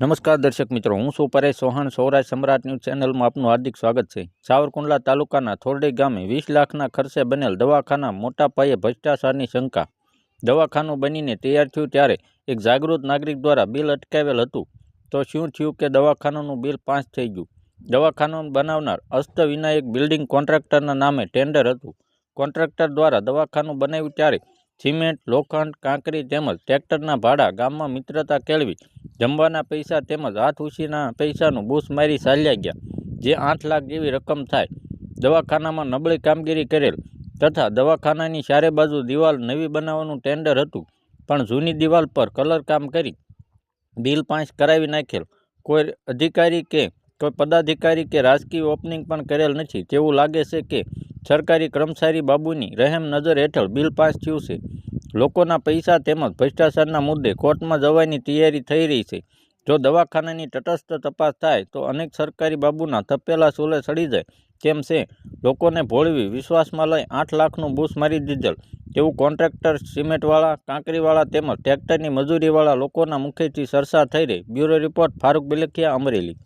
નમસ્કાર દર્શક મિત્રો, હું છું પરેશ ચૌહાણ સૌરાષ્ટ્ર સમ્રાટ ન્યૂઝ ચેનલમાં આપનું હાર્દિક સ્વાગત છે. સાવરકુંડલા તાલુકાના થોરડી ગામે વીસ લાખના ખર્ચે બનેલ દવાખાના મોટા પાયે ભ્રષ્ટાચારની શંકા. દવાખાનું બનીને તૈયાર થયું ત્યારે એક જાગૃત નાગરિક દ્વારા બિલ અટકાવેલ હતું. તો શું થયું કે દવાખાનાનું બિલ પાંચ થઈ ગયું? દવાખાનું બનાવનાર અષ્ટવિનાયક બિલ્ડિંગ કોન્ટ્રાક્ટરના નામે ટેન્ડર હતું. કોન્ટ્રાક્ટર દ્વારા દવાખાનું બનાવ્યું ત્યારે સિમેન્ટ, લોખંડ, કાંકરી તેમજ ટ્રેક્ટરના ભાડા ગામમાં મિત્રતા કેળવી જમવાના પૈસા તેમજ હાથ ઉછીના પૈસાનું બૂસ મારી ચાલ્યા ગયા. જે આઠ લાખ જેવી રકમ થાય. દવાખાનામાં નબળી કામગીરી કરેલ તથા દવાખાનાની ચારે બાજુ દિવાલ નવી બનાવવાનું ટેન્ડર હતું. પણ જૂની દિવાલ પર કલર કામ કરી બિલ પાંચ કરાવી નાખેલ. કોઈ અધિકારી કે કોઈ પદાધિકારી કે રાજકીય ઓપનિંગ પણ કરેલ નથી. તેવું લાગે છે કે સરકારી કર્મચારી બાબુની રહેમ નજર હેઠળ બિલ પાસ થયું છે. લોકોના પૈસા તેમજ ભ્રષ્ટાચારના મુદ્દે કોર્ટમાં જવાની તૈયારી થઈ રહી છે. જો દવાખાનાની તટસ્થ તપાસ થાય, તો અનેક સરકારી બાબુના તપેલા સૂલે સડી જાય. તેમ છે? લોકોને ભોળવી વિશ્વાસમાં લઈ આઠ લાખનું બૂસ મારી દીધેલ. તેવું કોન્ટ્રાક્ટર, સિમેન્ટવાળા, કાંકરીવાળા તેમજ ટ્રેક્ટરની મજૂરીવાળા લોકોના મુખેથી ચર્ચા થઈ રહી. Bureau report, Farooq Bilakhiya, Amreli.